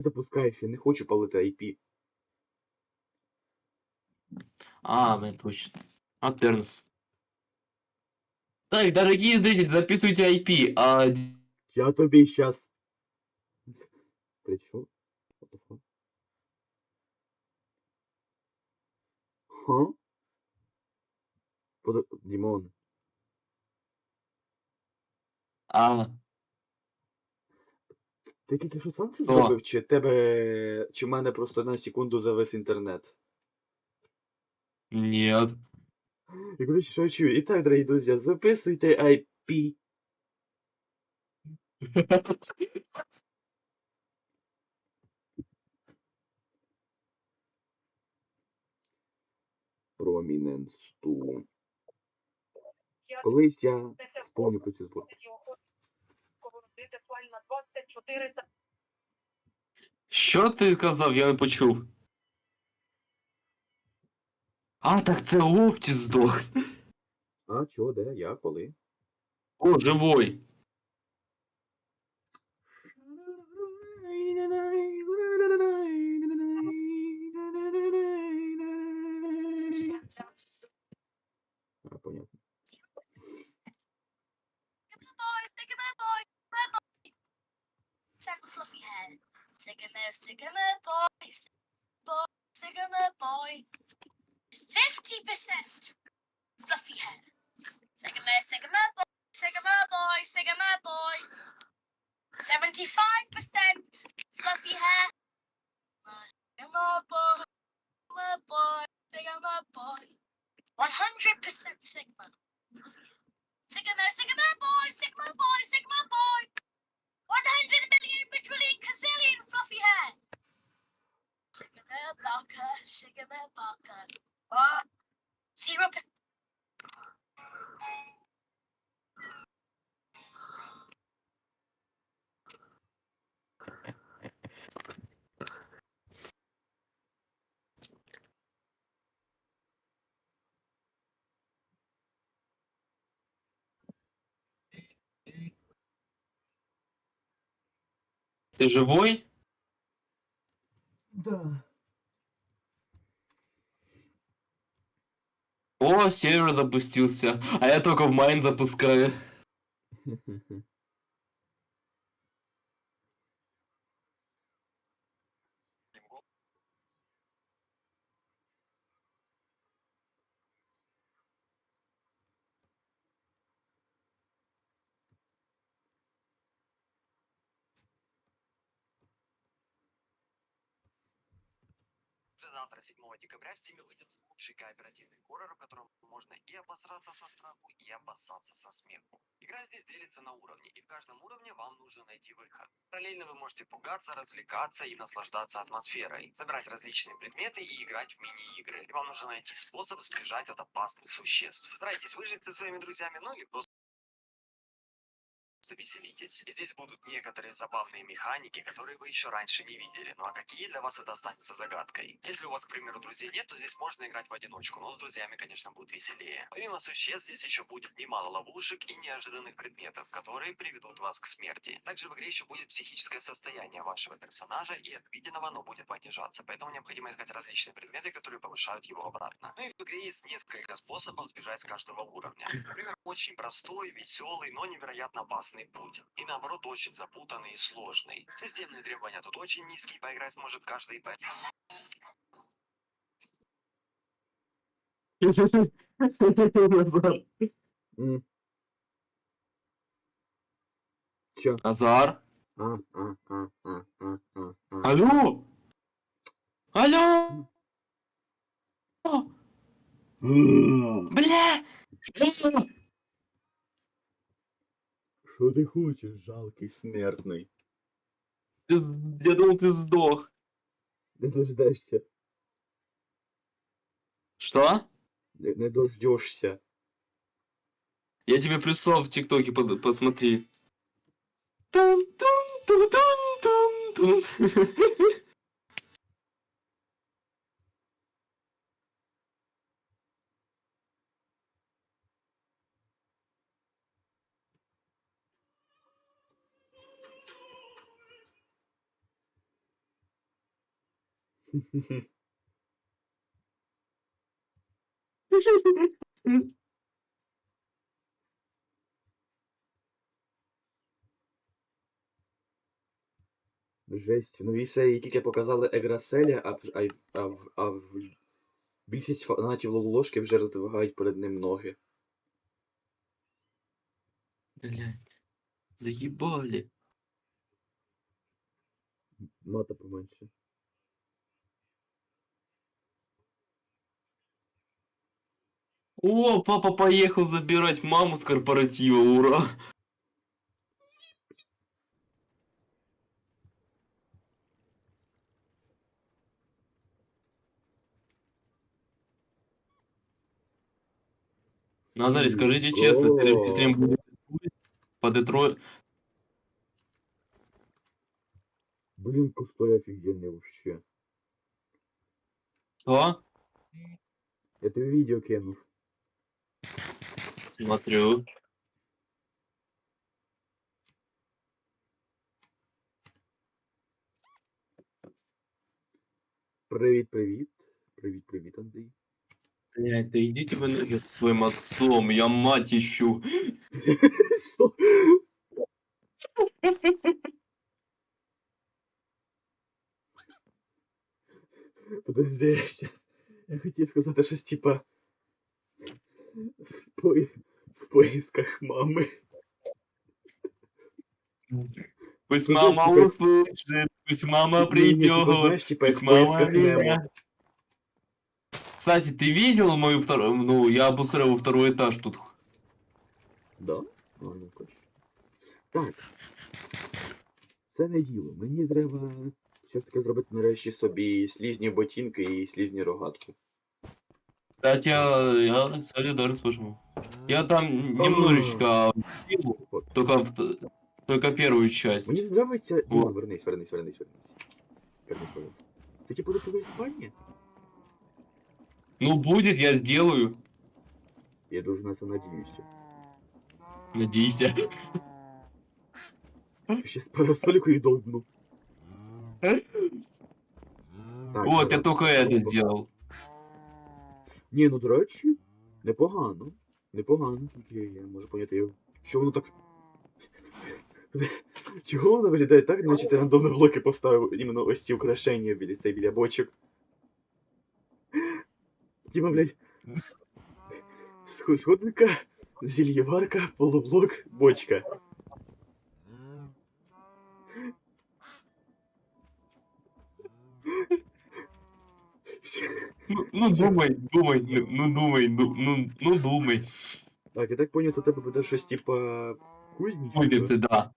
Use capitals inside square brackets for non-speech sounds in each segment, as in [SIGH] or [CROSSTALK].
запускаєш, я не хочу палити IP. А, блин, точно. Атернс. Так, дорогие зрители, записывайте IP. А, Я тобі щас. Причому? What the fuck? Ха? Подо... Дімон. а, Ти тільки що сам це Що? зробив, чи тебе. Чи в мене просто на секунду завис інтернет? нет. Я коротше, що я чую. І так, дорогі друзі, записуйте IP. Prominence 2. Колись я сповню про цю зборку. Файна 24 Що ти сказав, я не почув. А, так це Опті здох. А, чо, де? Я коли? О, живой. А, понятно. Fluffy head. Sycamore, sycamore boy, boy, sycamore boy. Fifty percent fluffy head. Sycamore, sycamore boy, sycamore boy, sycamore boy. Seventy-five percent fluffy hair. Sycamore boy, sycamore boy, sycamore boy. One hundred percent sigma. Sycamore, sycamore boy, sycamore boy, sycamore boy. 100 million quadrillion gazillion fluffy hair. Sycamore Barker, Sycamore Barker. What? Zero. Ты живой? Да. О, сервер запустился. А я только в майн запускаю. [LAUGHS] Завтра, 7 декабря, в Steam выйдет лучший кооперативный хоррор, в котором можно и обосраться со страху, и обоссаться со смеху. Игра здесь делится на уровни, и в каждом уровне вам нужно найти выход. Параллельно вы можете пугаться, развлекаться и наслаждаться атмосферой, собирать различные предметы и играть в мини-игры. И вам нужно найти способ сбежать от опасных существ. Старайтесь выжить со своими друзьями, ну или просто веселитесь. И здесь будут некоторые забавные механики, которые вы еще раньше не видели. Ну а какие для вас это останется загадкой? Если у вас, к примеру, друзей нет, то здесь можно играть в одиночку, но с друзьями, конечно, будет веселее. Помимо существ, здесь еще будет немало ловушек и неожиданных предметов, которые приведут вас к смерти. Также в игре еще будет психическое состояние вашего персонажа, и от виденного оно будет понижаться, поэтому необходимо искать различные предметы, которые повышают его обратно. Ну и в игре есть несколько способов сбежать с каждого уровня. Например, очень простой, веселый, но невероятно опасный путь. И наоборот, очень запутанный и сложный. Системные требования тут очень низкие, поиграть сможет каждый Назар. Назар? А, а, а, а. Алло? Алло? Бля! Що ти хочеш, жалкий смертний? Ты Я думал, ты сдох. Не дождешся. Что? Не, не дождешся. Я тебе прислал в ТикТоке, под- посмотри. Тун-тун-тун-тун-тун-тун. [LAUGHS] Жесть. В новій серії тільки показали Еграселя, а в, а, в- а, в, а в більшість фанатів Лололошки вже роздвигають перед ним ноги. Блядь. Заебали. Мата поменше. О, папа поехал забирать маму с корпоратива, ура. Назарий, скажите честно, следующий стрим будет по Детройт. Блін, косплей офігенний вообще. Что? Я тобі відео кинув. Смотрю. Привіт, привіт. Привіт, привіт, Андрій. Блядь, да идите вы нахер со своим отцом, я мать ищу. [LAUGHS] Що? Подожди, я щас. Я хотів сказати щось типа. В, пої... в поисках мами. Пусть Ну, мама знаешь, типа- услышит, пусть мама Ні, ні, типа, придет. знаєш, типа, як в Пусть мама поисках Немо. меня. Кстати, ты видел мою вторую... Ну, я обустроил второй этаж тут. Да? А, ну точно. Так. Це не діло. Мені треба все ж таки зробити нарешті собі слізні ботинки і слізні рогатку. Кстати, я, я, кстати, даже слышал. Я там немножечко сделал, Вот. только, в- только первую часть. Мені подобається. Ну, О. вернись, вернись, вернись, вернись. Вернись, вернись. Це типу до твоєї спальні? Ну, будет, я сделаю. Я дуже на це надіюся. Надейся. Ще з парасолькою довбну. Так, Вот, я давай. только это сделал. Ні, ну до речі, непогано. Непогано, тільки я можу поняти, що воно так. [LAUGHS] Чого воно виглядає так, наче ти рандомно блоки поставив іменно ось ці украшення біля цей біля бочок. Тіма, блядь. схо- Сходинка, зільєварка, полублок, бочка. Ну, ну думай, думай, ну, думай, ну, ну, ну думай. Так, я так понял, у тебе буде щось типа кузні? чи да.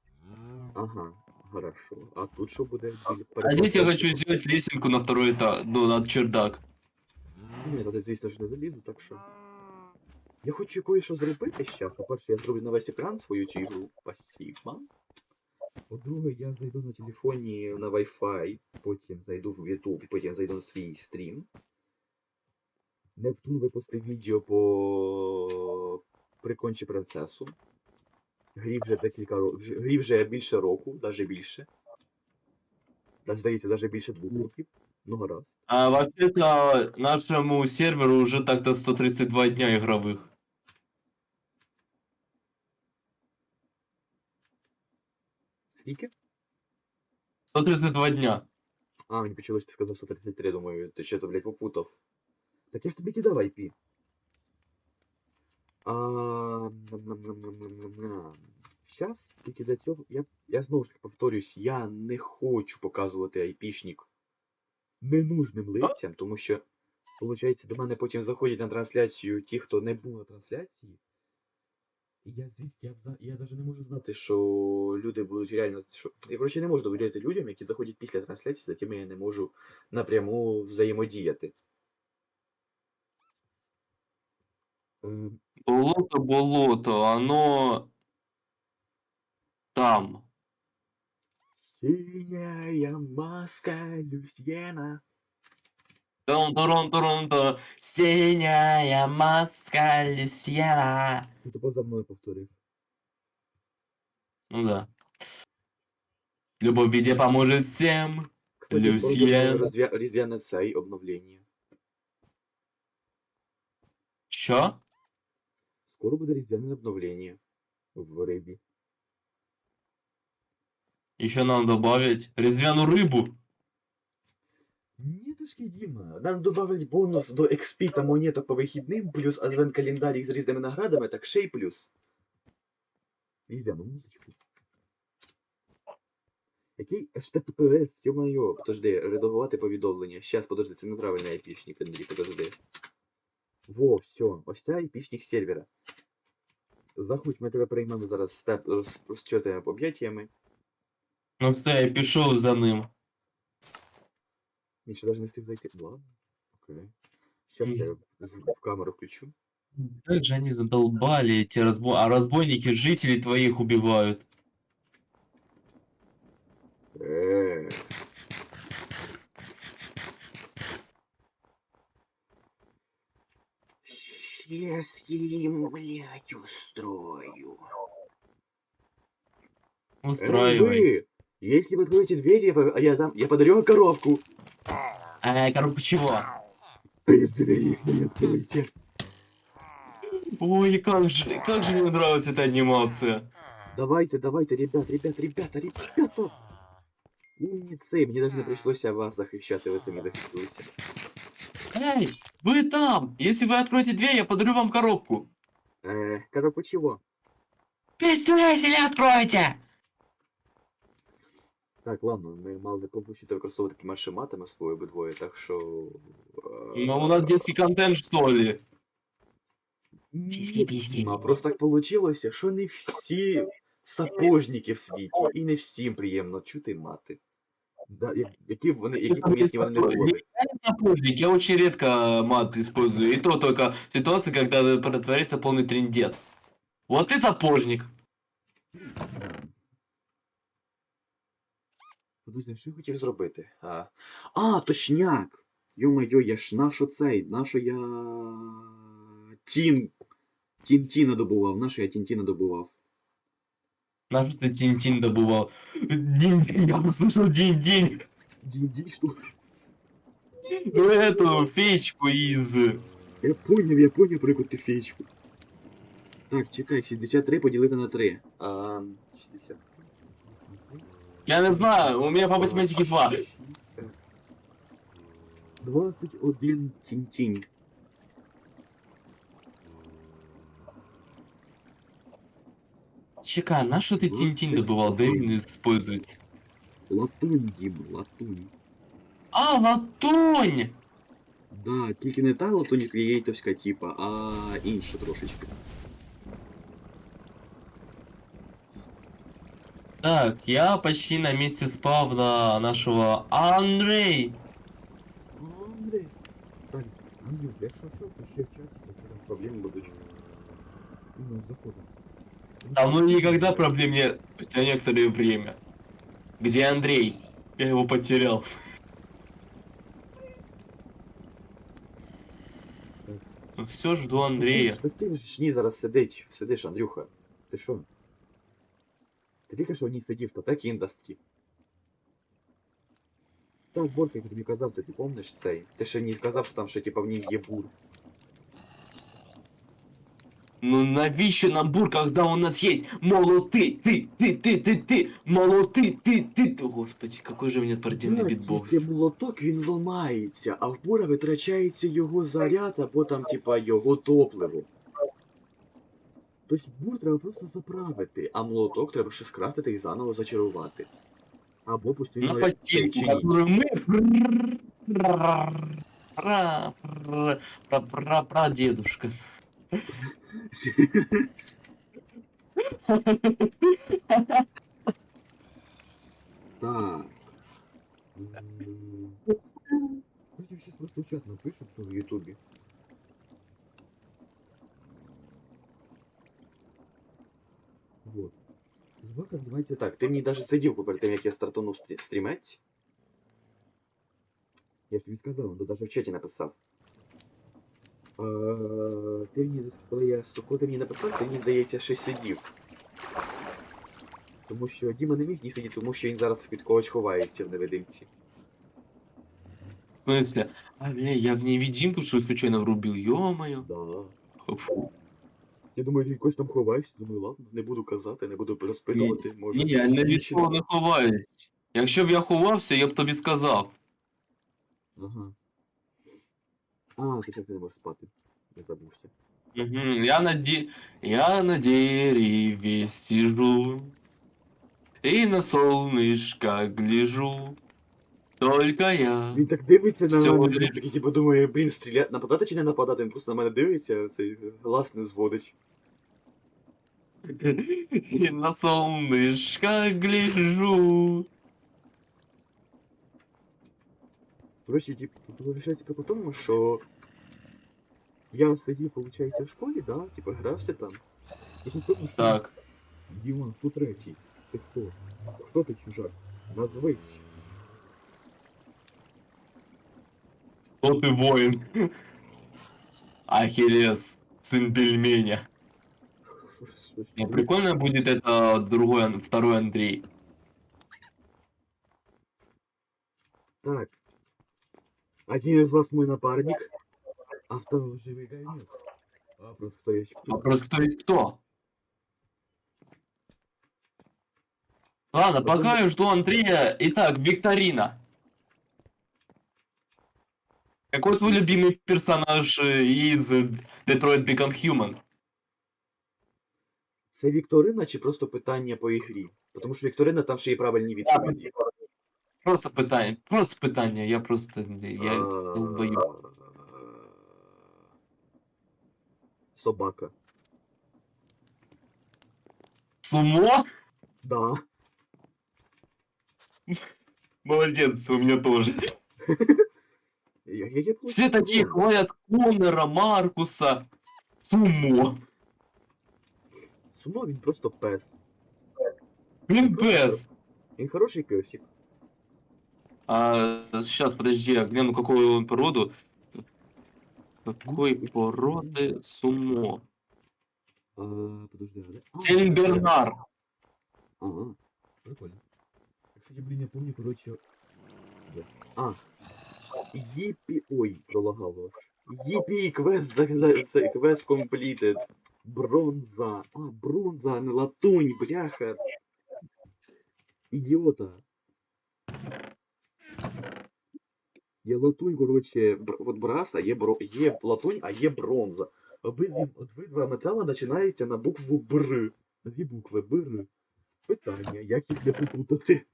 Ага, хорошо. А тут що буде? А здесь я хочу сделать лесенку на второй этаж, ну, на чердак. Ні, туди, звісно ж, не залізу, так що. Я хочу кое-що зробити зараз. По-перше, я зроблю на весь екран свою цю ігру. Спасибо. По-друге, я зайду на телефоні на Wi-Fi, потім зайду в YouTube, потім зайду на свій стрім. Нептун випустив відео по прикончі принцесу. Грі вже декілька років. Грі вже більше року, навіть більше. Даже, здається, навіть більше двох років. Ну гаразд. А вообще-то нашему серверу уже так-то 132 дня игровых. Скільки? 132 дня. А, мені почалось, ти сказав 133, думаю, ти що то, блядь, попутав. Так я ж тобі кидав IP. А... Щас, тільки для цього, я, я знову ж таки повторюсь, я не хочу показувати айпішник ненужним лицям, тому що, виходить, до мене потім заходять на трансляцію ті, хто не був на трансляції. І я звідки, я, я навіть не можу знати, що люди будуть реально. Що... Я коротше не можу довіряти людям, які заходять після трансляції, з якими я не можу напряму взаємодіяти. Болото, болото, оно там. Синяя маска Люсьена. Тон турон турон то синяя маска Люсьена. Ти тупо за мною повторив. Ну да. Любовь в беде поможет всем. Кстати, розв'я- різдвяне цей обновлення. Що? Скоро буде різдвяне обновлення в рибі. Еще нам добавить різдвяну рибу. Ні, тушки, Діма. Нам добавлять бонус до XP та монеток по вихідним, плюс адвент календарик з різними наградами, так ще й плюс. Різдвяну музичку. Який HTTPS, йо-моє, подожди, редагувати повідомлення. Щас, подожди, це неправильний айпішник, Андрій, подожди. Во, все, ось це айпішник сервера. Заходь, ми тебе приймемо зараз степ з розчотими об'яттями. Ну то я пішов за ним. Він ще навіть не встиг зайти. Ладно. Окей. Щас Ні. я з- в камеру включу. Как же они задолбали эти разбой... А разбойники жителей твоих убивают. Э. Сейчас я им, блядь, устрою. Устраивай. Эй, вы, если вы откроете дверь, я, по- а я, там, я подарю вам коробку. А, коробка чего? Быстрее, если не откроете. Ой, как же, как же мне нравилась эта анимация. Давайте, давайте, ребят, ребят, ребята, ребята. Умницы, мне даже не пришлось вас захищати, ви самі захистилися. Эй, вы там! Если вы откроете дверь, я подарю вам коробку. Э, коробку чего? Быстрее, или откройте! Так, ладно, ми мали не попустити використовувати такими шиматами свої обидвоє, так що... е, Ну, у нас детский контент, что ли? Ні, Піськи-піськи. Діма, просто так получилося, що не всі сапожники в світі, і не всім приємно чути мати. Да, я- які б вони, які б умісні вони не були. Я не сапожник, я очень редко мат использую. И то только в ситуации, когда протворится полный трендец. Вот ты сапожник. Подожди, що я хотів зробити? А, а точняк! Йо-моє, я ж нашу цей, нашу я... Тін... Тін-Тіна добував, нашу я Тін-Тіна добував. На что ты тин-тин добывал? Динь, я услышал динь-динь. Дін-Дін, що? Ну эту феечку из... Я поняв, я поняв, про яку ти феечку. Так, чекай, 73 поділити на 3. А, 60. Я не знаю, у меня по математике 2. 21 тінь-тінь. Чекай, на что ты тин-тин добывал? Да не использовать. Латунь, Дім, латунь. А, латунь! Да, тільки не та латунь клієйтовська типа, а інша трошечки. Так, я почти на месте спавна нашего Андрей. Андрей. Так, Андрюх, якщо що, то ще в чаті, якщо там проблеми будуть. Ну, заходимо. Со мной никогда проблем нет, спустя некоторое время. Где Андрей? Я его потерял. Все жду Андрея. Так ти ж ні зараз сидить, сидиш, Андрюха. Ти що? Ти тільки що в ній сидів, статек індастрі. Та зборка, як я тобі казав, ти, ти помниш цей? Ти ще не казав, що там ще типа в ній є бур. Ну навіщо нам бур, когда у нас есть молоты, ты, ты, ты, ты, ты, молоты, ты, ты, ты. Господи, какой же у меня спортивный Так, битбокс. тільки молоток він ламається, а в бура витрачається його заряд, або там, типа, його топливо. Тобто бур треба просто заправити, а молоток треба ще скрафтити і заново зачарувати. Або пустити На ботинку, которую мы... Пра, пра, пра, пра, пра, дедушка. Так. М, Хотів щось просто в чат напишу то в Ютубі. Вот. Зборка називається так. Ти мені навіть сидів перед тим, як я стартанув стрі- стрімець. Я ж тобі сказав, ну навіть в чаті написав. Е, ти мені, зас- коли я коли ти мені написав, ти мені здається, ще сидів. Тому що Діма не міг ні сидіти, тому що він зараз від когось ховається в невидимці. В смысле? А, бля, я в невидимку, что ли, случайно врубил? Ё-моё. Да. Фу. Я думаю, ти якось там ховаєшся, думаю, ладно, не буду казати, не буду розпитувати, може. Ні, я щось не від помічено. того не ховаюсь. Якщо б я ховався, я б тобі сказав. Ага. А, ти як ти не можеш спати. Я забувся. Мгм, Я на, де... я на дереве сижу и на солнышко гляжу. Только я. Він так дивиться на Всього мене, блін, лиш. такий, типу, думає, блін, стріляти, нападати чи не нападати, він просто на мене дивиться, цей глаз не зводить. [LAUGHS] И на солнышко гляжу. Коротше, типу, виходить типу, по тому, що я сидів, виходить, в школі, да, типу, грався там. І потім що Так, Дімон, хто третій? Ти хто? Хто ти чужак? Назвись. кто ты воин? Ахиллес, сын пельменя. Що, що, що, Не, що? прикольно будет это другой, Ан- второй Андрей. Так. Один из вас мой напарник, а второй живый говнюк. Вопрос, кто есть кто. Вопрос, кто есть кто? Ладно, Потом- пока я жду Андрея. Итак, викторина. Какой твой любимый персонаж э, из э, Detroit Become Human? Це Вікторина чи просто питання по ігрі? Тому що Вікторина там ще є правильні відповіді. Просто питание, просто питание, я просто, я А, долбоёб. Собака. Сумо? Да. Молодец, у меня тоже. Я, я, я Все такие хвалят Конора, Маркуса. Сумо. Сумо він просто пес. Блин, пес. Він хороший песик. А, сейчас, подожди, я гляну, какую он породу. Какой породы сумо? А, подожди, а де? А, Сен-Бернар. Ага, прикольно. Кстати, блин, я помню, короче... де? А. Єпі... Ой, пролагало аж. Єпі, квест за, за, за квест completed. Бронза. А, бронза, а не латунь, бляха. Ідіота. Є латунь, короче, бр... от брас, а є, бро... є латунь, а є бронза. Обидві, обидва метала починаються на букву Бр. На дві букви Бр. Питання, як їх не попутати?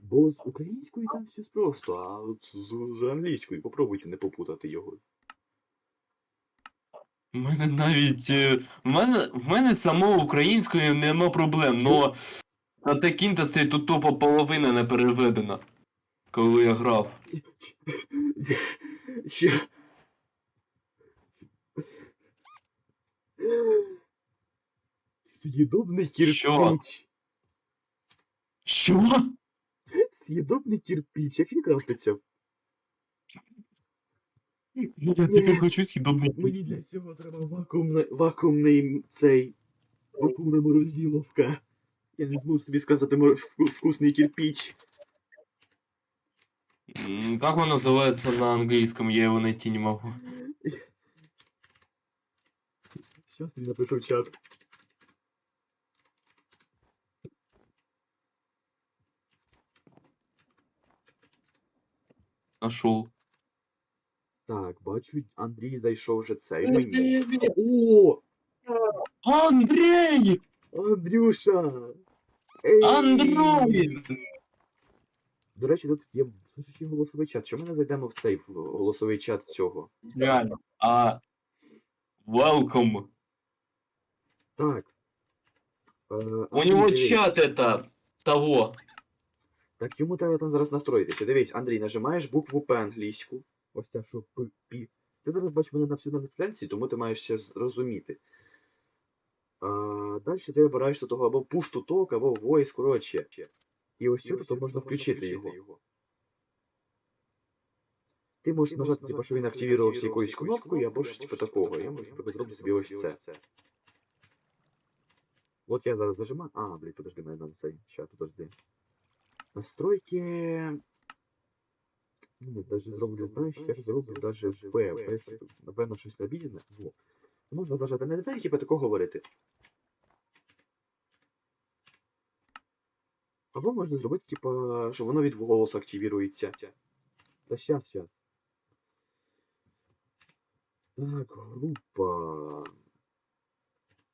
Бо з українською там все просто, а от з, з англійською попробуйте не попутати його. У мене навіть. е, В мене, в мене самого українською нема проблем, но на Текінтастрі тут тупо половина не переведена. Коли я грав. Съедобний Що? кирпич. Що? Съедобний кирпич. Як він крафтиться? Ну, Я тепер хочу східобний. Мені для цього треба вакуумна, вакуумний цей. Вакуумна морозиловка. Я не зможу собі сказати мор... вку- вкусний кирпич. М, Как он называется на английском? Я его найти не могу. Щас тобі напишу в чат. Нашел. Так, бачу, Андрій зайшов вже цей мені. О! Андрей! Андрюша! Андроїд! До речі, тут є є голосовий чат. Чому ми не зайдемо в цей в голосовий чат цього? Реально. А... Welcome. Так. Е, У Андрій, дивись. чат это... Того. Так йому треба там зараз настроїтися. Дивись, Андрій, нажимаєш букву П англійську. Ось ця, що П, Пі. Ти зараз бачиш мене на всю на трансляції, тому ти маєш ще зрозуміти. А, далі ти вибираєш тут того або push to talk, або voice, коротше. І ось тут то можна включити його. Ти можеш нажати, типу, що він активувався якоюсь кнопкою, або щось типу такого. Я, наприклад, зроблю собі ось це. Вот я зараз зажимаю. А, блядь, подожди, мене надо цей. Ща, подожди. Настройки. Ну, даже зроблю, знаєш, я зроблю даже в В, напевно, щось обідне. Во. Можна зажати не деталі, типу такого говорити. Або можна зробити, типа, що воно від голосу активірується. Та щас, щас. Так, група.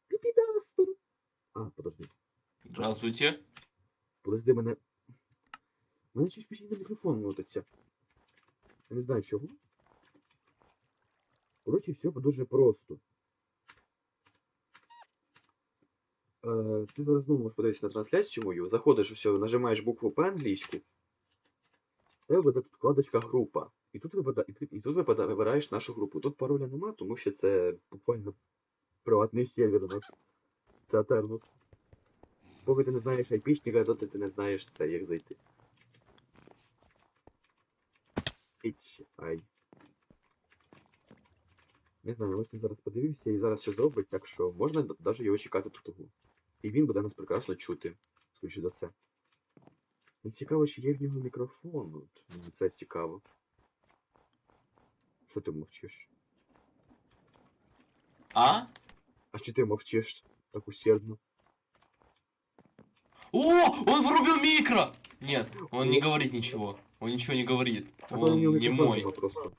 Піпідастер. А, подожди. Здравствуйте. Подожди, мене. Мене щось постійно мікрофон мутиться. Я не знаю чого. Коротше, все дуже просто. Е, ти зараз знову подивитися на трансляцію мою, заходиш усе, нажимаєш букву П англійську. Тебе буде тут вкладочка група. І тут, і, тут вибираєш нашу групу. Тут пароля нема, тому що це буквально приватний сервер у нас. Це Атернус. Поки ти не знаєш айпішника, доти ти не знаєш це, як зайти. Ай. Не знаю, ось зараз подивився і зараз все зробить, так що можна навіть його чекати тут. того. І він буде нас прекрасно чути, скоріше за все. І цікаво, чи є в нього мікрофон. От, мені це цікаво. Що ти мовчиш? А? А чи ти мовчиш так усердно? О, он врубил микро! Нет, он не говорит ничего. Он ничего не говорит. А то у Он нього не мікрофон мой. нема просто.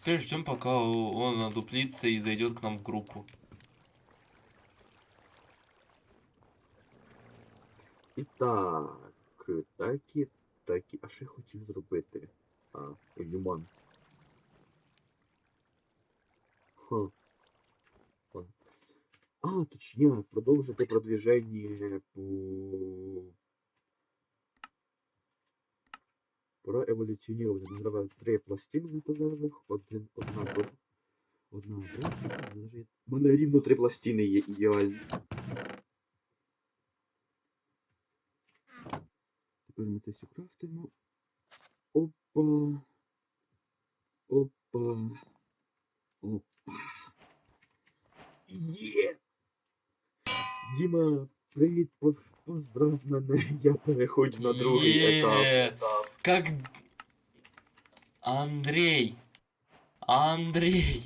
Теперь ждем, пока он одуплится и зайдет к нам в группу. І так, так і так і. А що я хотів зробити? А, Юман. Ха. Ха. А, точняк, продовжити продвіження по. Про еволюціонування. Награваю три пластини металевих, один, одна Одна бронзова. У мене рівно три пластини є ідеально. Тепер ми це все крафтимо. Опа. Опа. Опа. Є! Діма, привіт, поздрав мене. [LAUGHS] Я переходжу на другий етап. Как... Андрей. Андрей.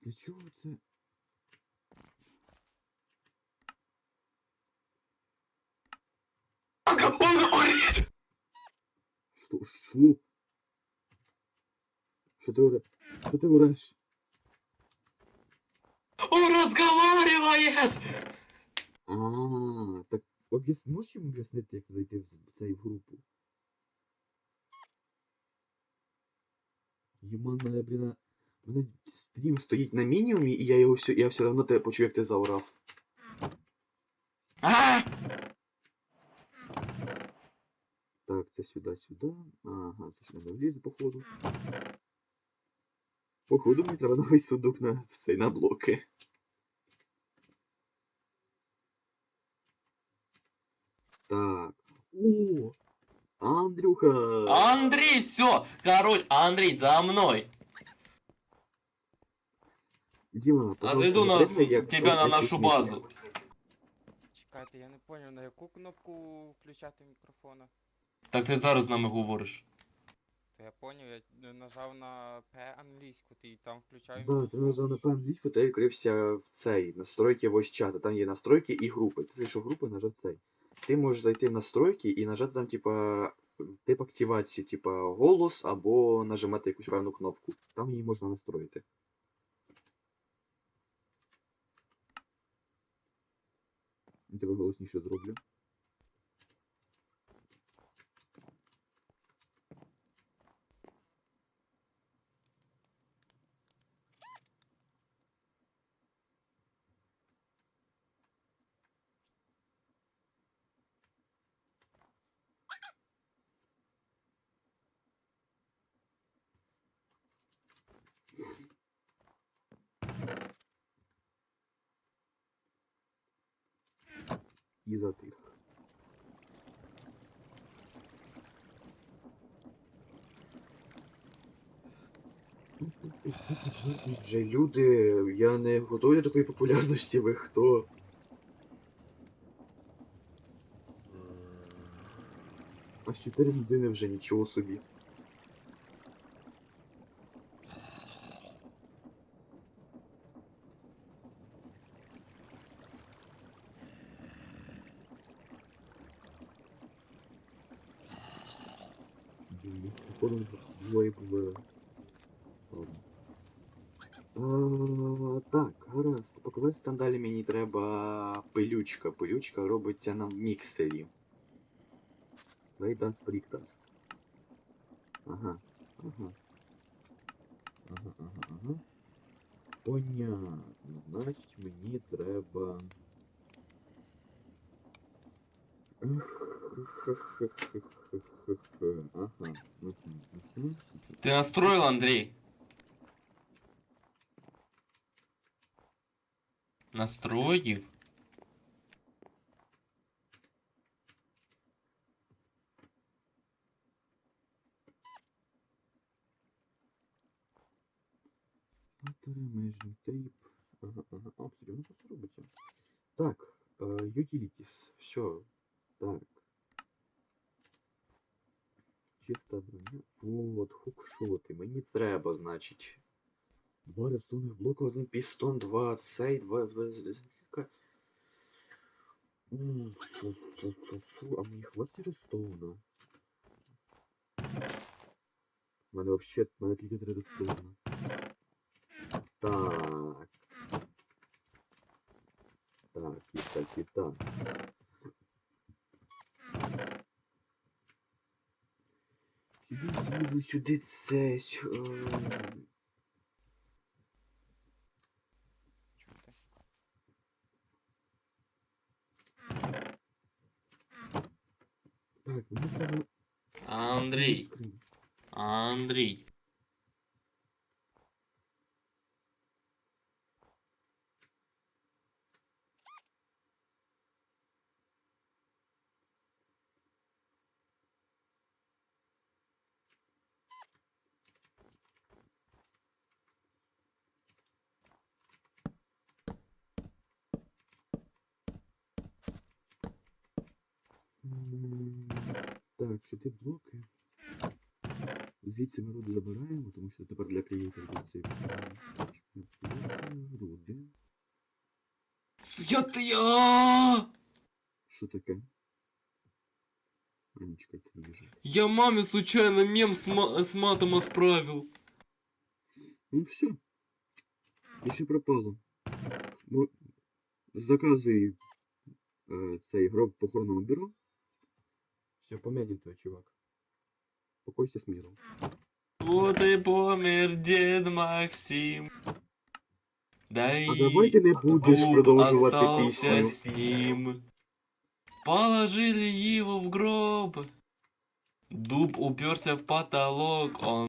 Для чого це? Он говорит! Що? Що? Що ти оре? Що ти ореш? Он разговаривает! А, так об'яс... можеш йому об'яснити, як зайти в цей в групу? Єман мене, блін, у мене стрім стоїть на мінімумі, і я його все, я все одно тебе почув, як ти заорав. А! це сюди, сюди. Ага, це сюди не влізе, походу. Походу, мені треба новий сундук на все, на блоки. Так. О! Андрюха! Андрей, все! Король, Андрей, за мной! Діма, А пожалуйста, зайду не на трогай, як тебя на як нашу космічно. базу. Чекайте, я не поняв, на яку кнопку включати мікрофона. Так ти зараз з нами говориш. То я поняв, я нажав на П англійську, ти і там включаю Да, ти нажав на англійську, та я відкрився в цей настройки voice чата. Там є настройки і групи. Ти зайшов в групу нажав цей. Ти можеш зайти в настройки і нажати там, типа, тип активації, типа голос, або нажимати якусь певну кнопку. Там її можна настроїти. Я тебе голосніше зроблю. І затих. Вже люди, я не готовий до такої популярності, ви хто? Аж 4 людини вже нічого собі. гаразд. Покласти далі мені треба пилючка. Пилючка робиться на міксері. Playdust Brickdust. Ага, ага. Ага, ага, ага. Понятно. Значить мені треба. Ага. мгм, мгм. Ты Автори, межний тейп. Ага, ага. А, кстати, воно просто. Так, е, utilities. Все. Так. Чиста броня. Вот, хукшоти. Мені треба, значить. Два резонних блока, один пістон, два цей, два. два... з- з- яка- М, фу, фу, фу, фу. А мені хватить рестоуна. У мене вообще, в мене тільки три рестоуна. Так. Так, і так, і так. Сюди їжу, сюди це. сю- Так, сюди блоки. Звідси ми руди забираємо, тому що тепер для клієнтів буде цей блоки, руди. Святая! Що таке? А, ні, чекай, це не вижу. Я маме случайно мем с, ма- с матом отправил. Ну все. Пиши пропало. Ну, заказуй е, цей гроб в похоронному бюро. Все, помянем твой чувак. Покойся с миром. Вот и помер дед Максим. Да и А давайте не будеш дуб продовжувати остался пісню. с ним. Положили его в гроб. Дуб уперся в потолок, он